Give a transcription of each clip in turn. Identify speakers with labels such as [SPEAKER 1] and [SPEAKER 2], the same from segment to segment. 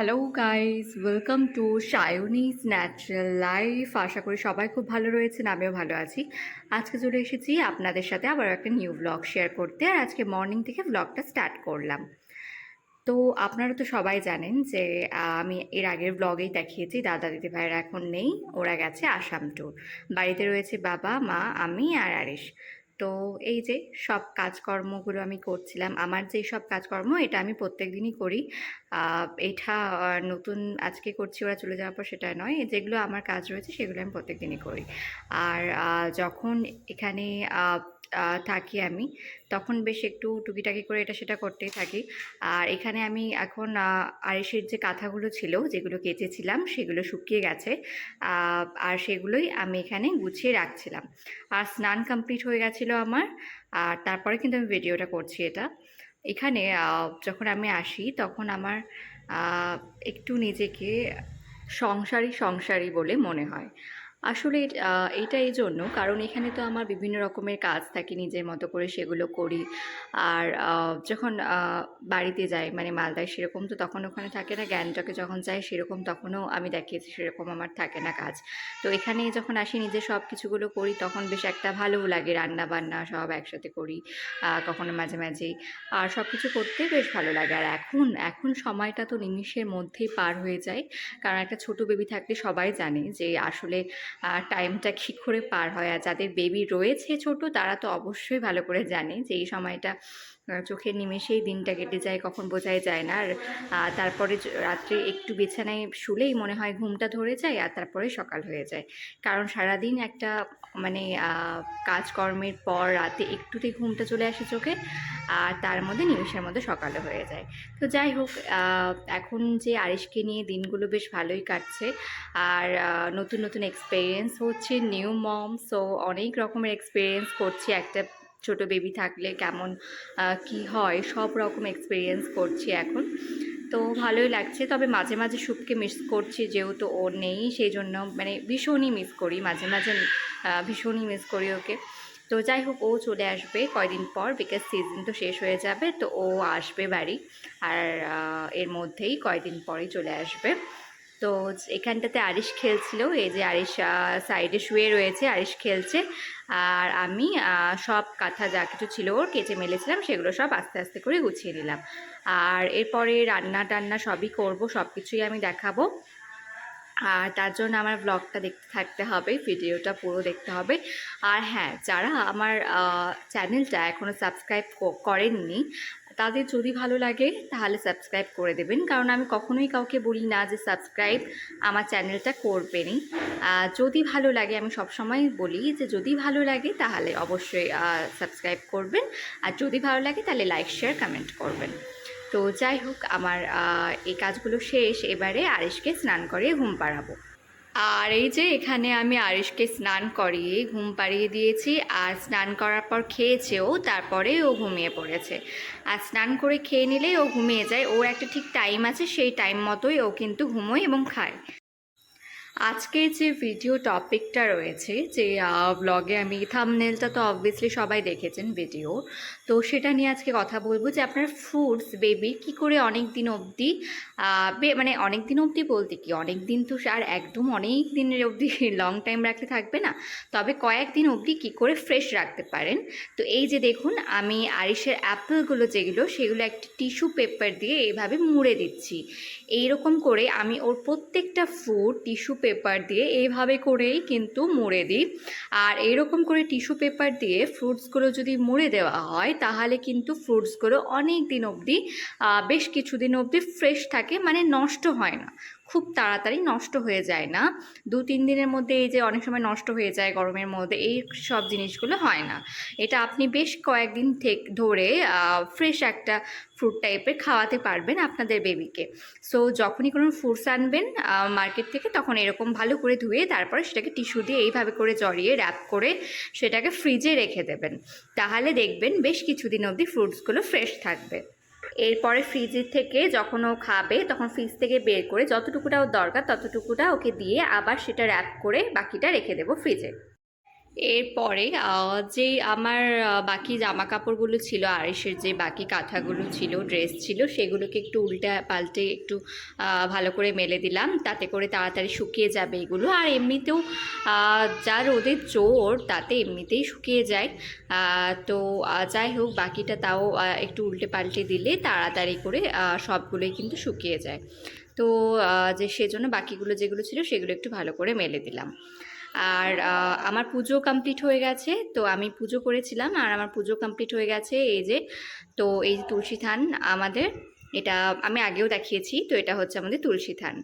[SPEAKER 1] Hello guys welcome to সায়নিস natural life আশা করি সবাই খুব ভালো রয়েছেন, আমিও ভালো আছি। আজকে চলে এসেছি আপনাদের সাথে আবার একটা নিউ ব্লগ শেয়ার করতে, আর আজকে মর্নিং থেকে ব্লগটা স্টার্ট করলাম। তো আপনারা তো সবাই জানেন যে আমি এর আগের ব্লগেই দেখিয়েছি, দাদা দিদি ভাইয়েরা এখন নেই, ওরা গেছে আসাম ট্যুর বাড়িতে রয়েছে বাবা, মা, আমি আর আরিশ। তো এই যে সব কাজকর্মগুলো আমি করছিলাম, আমার যে সব কাজকর্ম এটা আমি প্রত্যেক দিনই করি এটা নতুন আজকে করছি ওরা চলে যাওয়ার পর সেটা নয়, যেগুলো আমার কাজ রয়েছে সেগুলো আমি প্রত্যেক দিনই করি। আর যখন এখানে থাকি আমি। তখন বেশ একটু টুকিটাকি করে এটা সেটা করতেই থাকি। আর এখানে আমি এখন আড়িশের যে কাঁথাগুলো ছিল, যেগুলো কেচেছিলাম, সেগুলো শুকিয়ে গেছে। আর সেগুলোই আমি এখানে গুছিয়ে রাখছিলাম। আর স্নান কমপ্লিট হয়ে গেছিল আমার, আর তারপরে কিন্তু আমি ভিডিওটা করছি এটা। এখানে যখন আমি আসি, তখন আমার একটু নিজেকে সংসারী সংসারী বলে মনে হয়। আসলে এটা এই জন্য কারণ এখানে তো আমার বিভিন্ন রকমের কাজ থাকে নিজের মতো করে সেগুলো করি। আর যখন বাড়িতে যাই মানে মালদায় সেরকম তো তখন ওখানে থাকে না, গ্যাংটকে যখন যাই সেরকম তখনও আমি দেখিয়েছি সেরকম আমার থাকে না কাজ। তো এখানে যখন আসি নিজে সব কিছুগুলো করি তখন বেশ একটা ভালোও লাগে রান্না বান্না সব একসাথে করি কখনো মাঝে মাঝেই। আর সব কিছু করতে বেশ ভালো লাগে। আর এখন এখন সময়টা তো নিমিষের মধ্যেই পার হয়ে যায়। কারণ একটা ছোট বেবি থাকলে সবাই জানে যে আসলে টাইমটা কী করে পার হয়। আর যাদের বেবি রয়েছে ছোট, তারা তো অবশ্যই ভালো করে জানে যে এই সময়টা চোখের নিমেষেই দিনটা কেটে যায়, কখন বোঝাই যায় না। আর তারপরে রাত্রে একটু বিছানায় শুলেই মনে হয় ঘুমটা ধরে যায় আর তারপরে সকাল হয়ে যায়। কারণ সারাদিন একটা মানে কাজকর্মের পর রাতে একটুতে ঘুমটা চলে আসে চোখে, আর তার মধ্যে নিমেষের মধ্যে সকালে হয়ে যায়। তো যাই হোক এখন যে আরিশকে নিয়ে দিনগুলো বেশ ভালোই কাটছে, আর নতুন নতুন এক্সপিরিয়েন্স হচ্ছে নিউ মম সো অনেক রকমের এক্সপিরিয়েন্স করছি। একটা ছোট বেবি থাকলে কেমন কি হয়, সব রকম এক্সপিরিয়েন্স করছি এখন। তো ভালোই লাগছে, তবে মাঝে মাঝে সুপকে মিস করছি যেহেতু ও নেই, সেই জন্য মানে ভীষণই মিস করি, মাঝে মাঝে ভীষণই মিস করি ওকে। তো যাই হোক, ও চলে আসবে কয়দিন পর বিকজ সিজন তো শেষ হয়ে যাবে, তো ও আসবে বাড়ি, আর এর মধ্যেই কয়দিন পরেই চলে আসবে। তো এখানটাতে আরিশ খেলছিল, এই যে আরিশ সাইডে শুয়ে রয়েছে, আরিশ খেলছে। আর আমি সব কাঁথা যা কিছু ছিল ওর কেচে মেলেছিলাম, সেগুলো সব আস্তে আস্তে করে গুছিয়ে নিলাম। আর এরপরে রান্না টান্না সবই করব সব কিছুই আমি দেখাবো। আর তার জন্য আমার ব্লগটা দেখতে থাকতে হবে, ভিডিওটা পুরো দেখতে হবে। আর হ্যাঁ যারা আমার চ্যানেলটা এখনও সাবস্ক্রাইব করেননি, তাদের যদি ভালো লাগে, তাহলে সাবস্ক্রাইব করে দেবেন। কারণ আমি কখনোই কাউকে বলি না যে সাবস্ক্রাইব আমার চ্যানেলটা করবেনই। যদি ভালো লাগে, আমি সবসময় বলি যে যদি ভালো লাগে, তাহলে অবশ্যই সাবস্ক্রাইব করবেন। আর যদি ভালো লাগে, তাহলে লাইক শেয়ার কমেন্ট করবেন। তো যাই হোক, আমার এই কাজগুলো শেষ। এবারে আরিশকে স্নান করে ঘুম পাড়াবো। আর এই যে এখানে আমি আরিশকে স্নান করিয়ে ঘুম পাড়িয়ে দিয়েছি, আর স্নান করার পর খেয়েছে ও তারপরে ও ঘুমিয়ে পড়েছে। আর স্নান করে খেয়ে নিলেই ও ঘুমিয়ে যায়। ওর একটা ঠিক টাইম আছে, সেই টাইম মতোই ও কিন্তু ঘুমোয় এবং খায়। আজকে যে ভিডিও টপিকটা রয়েছে, যে ব্লগে আমি থামনেলটা তো অবভিয়াসলি সবাই দেখেছেন ভিডিও তো সেটা নিয়ে আজকে কথা বলব যে, আপনার ফ্রুটস বেবি কি করে অনেক দিন অবধি মানে অনেক দিন অবধি বলতে কি অনেক দিন তো আর একদম অনেক দিনের অবধি লং টাইম রাখতে থাকবে না, তবে কয়েকদিন অবধি কি করে ফ্রেশ রাখতে পারেন, তো এই যে দেখুন, আমি আরিসের অ্যাপেলগুলো যেগুলো, সেগুলো একটি টিস্যু পেপার দিয়ে এইভাবে মুড়ে দিচ্ছি, এইরকম করে আমি ওর প্রত্যেকটা ফ্রুট টিস্যু পেপার দিয়ে এইভাবে করেই কিন্তু মুড়ে দিই। আর এরকম করে টিস্যু পেপার দিয়ে ফ্রুটসগুলো যদি মুড়ে দেওয়া হয়, তাহলে কিন্তু ফ্রুটসগুলো অনেক দিন অবধি বেশ কিছুদিন অবধি ফ্রেশ থাকে মানে নষ্ট হয় না। খুব তাড়াতাড়ি নষ্ট হয়ে যায় না। দু তিন দিনের মধ্যে এই যে অনেক সময় নষ্ট হয়ে যায় গরমের মধ্যে, এই সব জিনিসগুলো হয় না। এটা আপনি বেশ কয়েকদিন থেকে, ধরে ফ্রেশ একটা ফ্রুট টাইপের খাওয়াতে পারবেন আপনাদের বেবিকে সো যখনই কোনো ফ্রুটস আনবেন মার্কেট থেকে, তখন এরকম ভালো করে ধুয়ে, তারপরে সেটাকে টিস্যু দিয়ে এইভাবে করে জড়িয়ে র্যাপ করে সেটাকে ফ্রিজে রেখে দেবেন। তাহলে দেখবেন বেশ কিছুদিন অবধি ফ্রুটসগুলো ফ্রেশ থাকবে। এরপরে ফ্রিজের থেকে যখন ও খাবে, তখন ফ্রিজ থেকে বের করে যতটুকুটা ওর দরকার ততটুকুটা ওকে দিয়ে আবার সেটা র্যাপ করে বাকিটা রেখে দেবো ফ্রিজে এরপরে যে আমার বাকি জামা কাপড়গুলো ছিল আড়িসের যে বাকি কাঁথাগুলো ছিল, ড্রেস ছিল, সেগুলোকে একটু উল্টা পাল্টে একটু ভালো করে মেলে দিলাম। তাতে করে তাড়াতাড়ি শুকিয়ে যাবে এগুলো। আর এমনিতেও যা রোদের জোর, তাতে এমনিতেই শুকিয়ে যায়। তো যাই হোক, বাকিটা তাও একটু উল্টে পাল্টে দিলে তাড়াতাড়ি করে সবগুলোই কিন্তু শুকিয়ে যায়। তো যে, সেজন্য বাকিগুলো যেগুলো ছিল, সেগুলো একটু ভালো করে মেলে দিলাম। আর আমার পুজো কমপ্লিট হয়ে গেছে, তো আমি পুজো করেছিলাম আর আমার পুজো কমপ্লিট হয়ে গেছে এই যে, তো এই তুলসী থান আমাদের, এটা আমি আগেও দেখিয়েছি, তো এটা হচ্ছে আমাদের তুলসী থান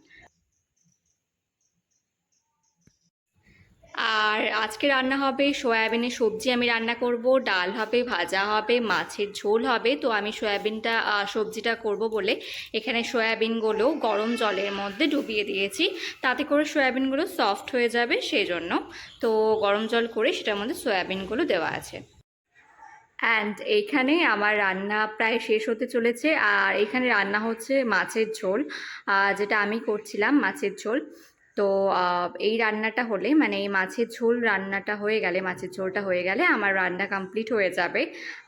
[SPEAKER 1] আর আজকে রান্না হবে সয়াবিনের সবজি, আমি রান্না করব। ডাল হবে, ভাজা হবে, মাছের ঝোল হবে। তো আমি সয়াবিনটা সবজিটা করব বলে এখানে সয়াবিনগুলো গরম জলের মধ্যে ডুবিয়ে দিয়েছি। তাতে করে সয়াবিনগুলো সফট হয়ে যাবে সেই জন্য তো গরম জল করে সেটার মধ্যে সয়াবিনগুলো দেওয়া আছে। অ্যান্ড এইখানে আমার রান্না প্রায় শেষ হতে চলেছে। আর এখানে রান্না হচ্ছে মাছের ঝোল। যেটা আমি করছিলাম মাছের ঝোল। তো এই রান্নাটা হলে মানে এই মাছের ঝোল রান্নাটা হয়ে গেলে, মাছের ঝোলটা হয়ে গেলে আমার রান্না কমপ্লিট হয়ে যাবে।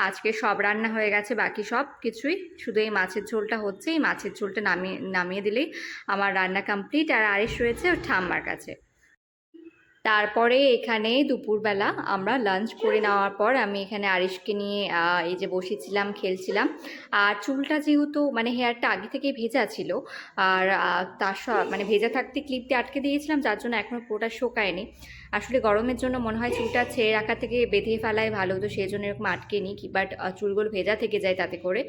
[SPEAKER 1] আজকে সব রান্না হয়ে গেছে, বাকি সব কিছুই। শুধু এই মাছের ঝোলটা হচ্ছে, এই মাছের ঝোলটা নামিয়ে নামিয়ে দিলেই আমার রান্না কমপ্লিট। আর আরেস রয়েছে ঠাম্মার কাছে। তারপরে এখানে দুপুরবেলা আমরা লাঞ্চ করে নেওয়ার পর আমি এখানে আরিশকে নিয়ে এই যে বসেছিলাম, খেলছিলাম। আর চুলটা যেহেতু মানে হেয়ারটা আগে থেকেই ভেজা ছিল, আর তার মানে ভেজা থাকতে ক্লিপ দিয়ে আটকে দিয়েছিলাম, যার জন্য এখনও পুরোটা শোকায়নি। আসলে গরমের জন্য মনে হয় চুলটা ছেড়ে রাখা থেকে বেঁধে ফেলাই ভালো, তো সেই জন্য এরকম আটকে নিই বাট চুলগুলো ভেজা থেকে যায় তাতে করে।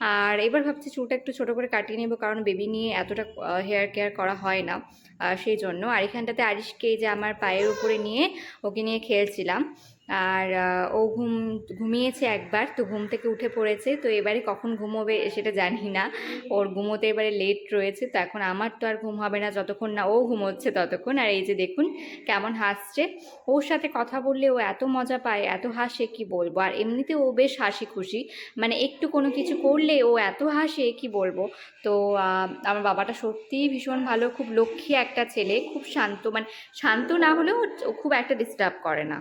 [SPEAKER 1] আর এবার ভাবছি চুলটা একটু ছোটো করে কাটিয়ে নেব, কারণ বেবি নিয়ে এতটা হেয়ার কেয়ার করা হয় না সেই জন্য। আর এখানটাতে আরিশকে যে আমার পায়ের উপরে নিয়ে ওকে নিয়ে খেলছিলাম। আর ও ঘুম, ঘুমিয়েছে একবার, তো ঘুম থেকে উঠে পড়েছে, তো এবারে কখন ঘুমোবে সেটা জানি না। ওর ঘুমোতে এবারে লেট রয়েছে, তো এখন আমার তো আর ঘুম হবে না, যতক্ষণ না ও ঘুমোচ্ছে ততক্ষণ। আর এই যে দেখুন কেমন হাসছে। ওর সাথে কথা বললে ও এত মজা পায়, এত হাসে, কি বলব? আর এমনিতে ও বেশ হাসি খুশি মানে একটু কোনো কিছু করলে ও এত হাসে, কি বলব? তো আমার বাবাটা সত্যিই ভীষণ ভালো, খুব লক্ষ্মী একটা ছেলে, খুব শান্ত মানে শান্ত না হলেও খুব একটা ডিস্টার্ব করে না।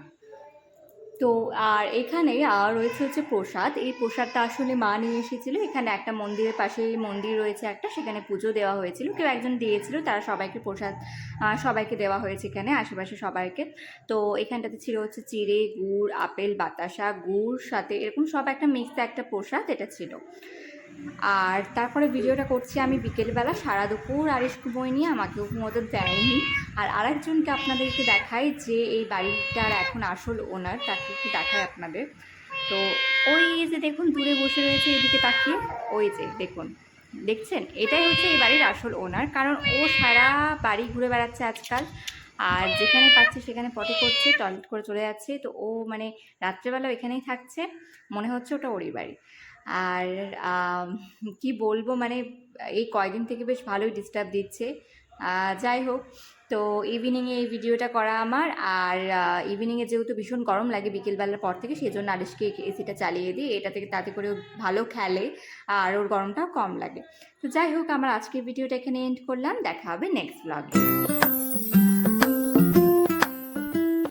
[SPEAKER 1] তো আর এখানে আর রয়েছে হচ্ছে প্রসাদ। এই প্রসাদটা আসলে মা নিয়ে এসেছিল। এখানে একটা মন্দিরের পাশে মন্দির রয়েছে একটা। সেখানে পুজো দেওয়া হয়েছিল। কেউ একজন দিয়েছিল, তারা সবাইকে প্রসাদ সবাইকে দেওয়া হয়েছে এখানে আশেপাশে সবাইকে। তো এখানটাতে ছিল হচ্ছে চিড়ে, গুড়, আপেল, বাতাসা, গুড়, সাথে এরকম সব একটা মিক্স একটা প্রসাদ এটা ছিল। আর তারপরে ভিডিওটা করছি আমি বিকেলবেলা, সারা দুপুর আর আরিশ ঘুমোয় নিয়ে আমাকেও ঘুমোতে দেয়নি। আর আরেকজনকে আপনাদেরকে দেখাই যে এই বাড়িটার এখন আসল ওনার তাকে একটু দেখাই আপনাদের। তো ওই যে দেখুন, দূরে বসে রয়েছে, এদিকে তাকিয়ে, ওই যে দেখুন, দেখছেন? এটাই হচ্ছে এই বাড়ির আসল ওনার কারণ ও সারা বাড়ি ঘুরে বেড়াচ্ছে আজকাল। আর যেখানে পাচ্ছে, সেখানে পটি করছে টয়লেট করে চলে যাচ্ছে। তো ও মানে রাত্রেবেলা এখানেই থাকছে। মনে হচ্ছে ওটা ওরই বাড়ি। আর কি বলব? মানে এই কয়দিন থেকে বেশ ভালোই ডিস্টার্ব দিচ্ছে। যাই হোক, তো ইভিনিংয়ে এই ভিডিওটা করা আমার। আর ইভিনিংয়ে যেহেতু ভীষণ গরম লাগে বিকেলবেলার পর থেকে সেই জন্য আলিশকে এসিটা চালিয়ে দিই। এটা থেকে তাতে করে ভালো খেলে, আর ওর গরমটাও কম লাগে। তো যাই হোক, আমার আজকের ভিডিওটা এখানে এন্ড করলাম। দেখা হবে নেক্সট ব্লগে